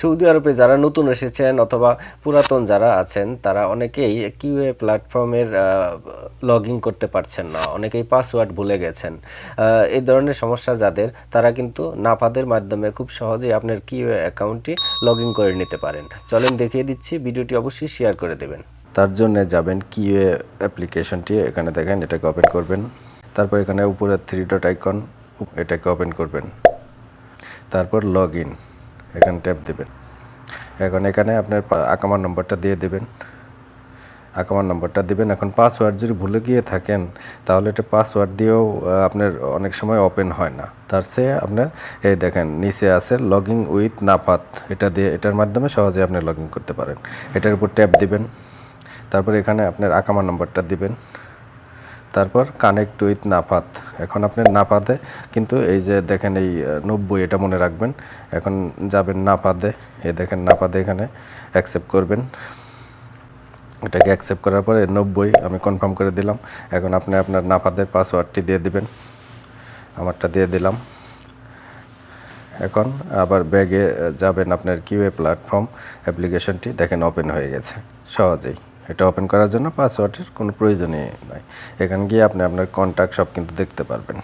Saudi আরবে যারা নতুন এসেছেন অথবা পুরাতন যারা আছেন, তারা অনেকেই কিউএ প্ল্যাটফর্মের লগ ইন করতে পারছেন না, অনেকেই পাসওয়ার্ড ভুলে গেছেন। এই ধরনের সমস্যা যাদের, তারা কিন্তু নাপাদের মাধ্যমে খুব সহজেই আপনার কিউএ অ্যাকাউন্টটি লগ ইন করে নিতে পারেন। চলেন দেখিয়ে দিচ্ছি, ভিডিওটি অবশ্যই শেয়ার করে দেবেন। তার জন্য যাবেন কিউএ অ্যাপ্লিকেশনটি, এখানে দেখেন এটাকে ওপেন করবেন। তারপর এখানে উপরে থ্রি ডট আইকন এটাকে ওপেন করবেন। তারপর লগ ইন এখানে ট্যাপ দেবেন। এখন এখানে আপনার আকামার নম্বরটা দিয়ে দেবেন। আকামার নম্বরটা দিবেন। এখন পাসওয়ার্ড যদি ভুলে গিয়ে থাকেন, তাহলে এটা পাসওয়ার্ড দিয়েও আপনার অনেক সময় ওপেন হয় না। তার চেয়ে আপনার, এই দেখেন, নিচে আছে লগিং উইথ নাফাত। এটা দিয়ে, এটার মাধ্যমে সহজে আপনি লগ করতে পারেন। এটার উপর ট্যাপ দিবেন। তারপর এখানে আপনার আকামার নম্বরটা দিবেন। তারপর কানেক্ট উইথ নাফাত। এখন আপনি নাফাতে, কিন্তু এই যে দেখেন এই নব্বই, এটা মনে রাখবেন। এখন যাবেন নাফাদে এ দেখেন নাফাদে এখানে অ্যাকসেপ্ট করবেন। এটাকে অ্যাকসেপ্ট করার পরে নব্বই, আমি কনফার্ম করে দিলাম। এখন আপনি আপনার নাফাদের পাসওয়ার্ডটি দিয়ে দিবেন। আমারটা দিয়ে দিলাম। এখন আবার ব্যাগে যাবেন আপনার কিউএ প্ল্যাটফর্ম অ্যাপ্লিকেশনটি দেখেন ওপেন হয়ে গেছে। সহজেই। এটা ওপেন করার জন্য পাসওয়ার্ডের কোনো প্রয়োজনই নাই। এখানে গিয়ে আপনি আপনার কন্ট্যাক্ট সব কিন্তু দেখতে পারবেন।